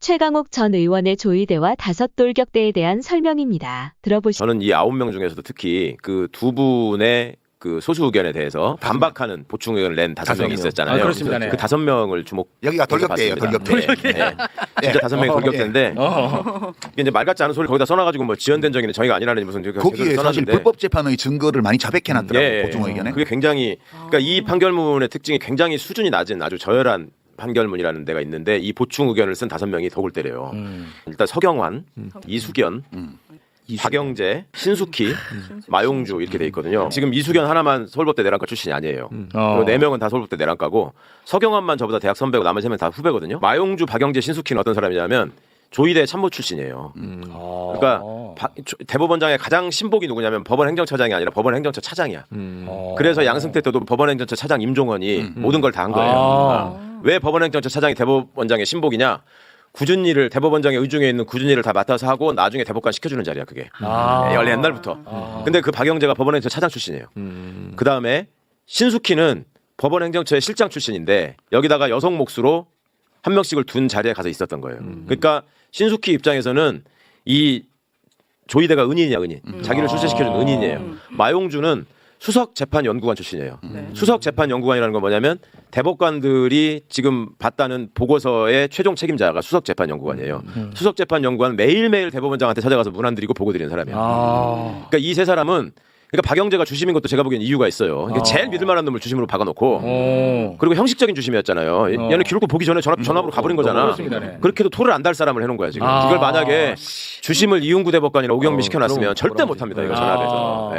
최강욱 전 의원의 조의대와 다섯 돌격대에 대한 설명입니다. 들어보시죠. 저는 이 아홉 명 중에서도 특히 그 두 분의 그 소수 의견에 대해서 반박하는 보충 의견을 낸 다섯 명이 명. 있었잖아요. 아, 그렇습니다. 네. 그 다섯 명을 주목. 여기가 돌격대예요, 돌격대. 네, 네. 진짜 다섯 명이 어, 돌격대인데 어. 이게 이제 말 같지 않은 소리 거기다 써놔가지고 뭐 지연된 적이 저희가 아니라는 무슨 그 거기에 사실 불법 재판의 증거를 많이 자백해놨더라고요. 예, 예. 보충 의견에. 그게 굉장히 그러니까 이 판결문의 특징이 굉장히 수준이 낮은 아주 저열한 판결문이라는 데가 있는데 이 보충 의견을 쓴 다섯 명이 덕을 때려요. 음. 일단 서경환, 이수견, 음. 박영재, 신숙희, 마용주 이렇게 돼 있거든요. 지금 이수견 하나만 서울법대 내란과 출신이 아니에요. 어. 그리고 네 명은 다 서울법대 내란과고 서경환만 저보다 대학 선배고 나머지 세명다 후배거든요. 마용주, 박영재, 신숙희는 어떤 사람이냐면 조의대 참모 출신이에요. 어. 그러니까 바- 조- 대법원장의 가장 신복이 누구냐면 법원 행정처장이 아니라 법원 행정처 차장이야. 어. 그래서 양승태 때도 법원 행정처 차장 임종원이 모든 걸 다 한 거예요. 아. 아. 왜 법원 행정처 차장이 대법원장의 신복이냐? 굳은 일을 대법원장의 의중에 있는 굳은 일을 다 맡아서 하고 나중에 대법관 시켜주는 자리야 그게. 아. 네, 원래 옛날부터. 아. 근데 그 박영재가 법원 행정처 차장 출신이에요. 음. 그 다음에 신숙희는 법원 행정처의 실장 출신인데 여기다가 여성 몫으로 한 명씩을 둔 자리에 가서 있었던 거예요. 그러니까 신숙희 입장에서는 이 조이대가 은인이야 은인. 자기를 출세시켜준 은인이에요. 마용주는 수석 재판 연구관 출신이에요. 수석 재판 연구관이라는 건 뭐냐면 대법관들이 지금 봤다는 보고서의 최종 책임자가 수석 재판 연구관이에요. 수석 재판 연구관 매일매일 대법원장한테 찾아가서 문안 드리고 보고 드리는 사람이에요. 아. 그러니까 이 세 사람은 그러니까 박영재가 주심인 것도 제가 보기엔 이유가 있어요. 그러니까 아. 제일 믿을 만한 놈을 주심으로 박아놓고 어. 그리고 형식적인 주심이었잖아요. 어. 얘는 기록부 보기 전에 전화, 전압으로 가버린 거잖아. 그렇습니다, 네. 그렇게도 토를 안 달 사람을 해놓은 거야 지금. 아. 이걸 만약에 주심을 이윤구 대법관이나 오경민 어, 시켜놨으면 그럼 절대 못합니다. 하지? 이거 전압에서. 아. 예.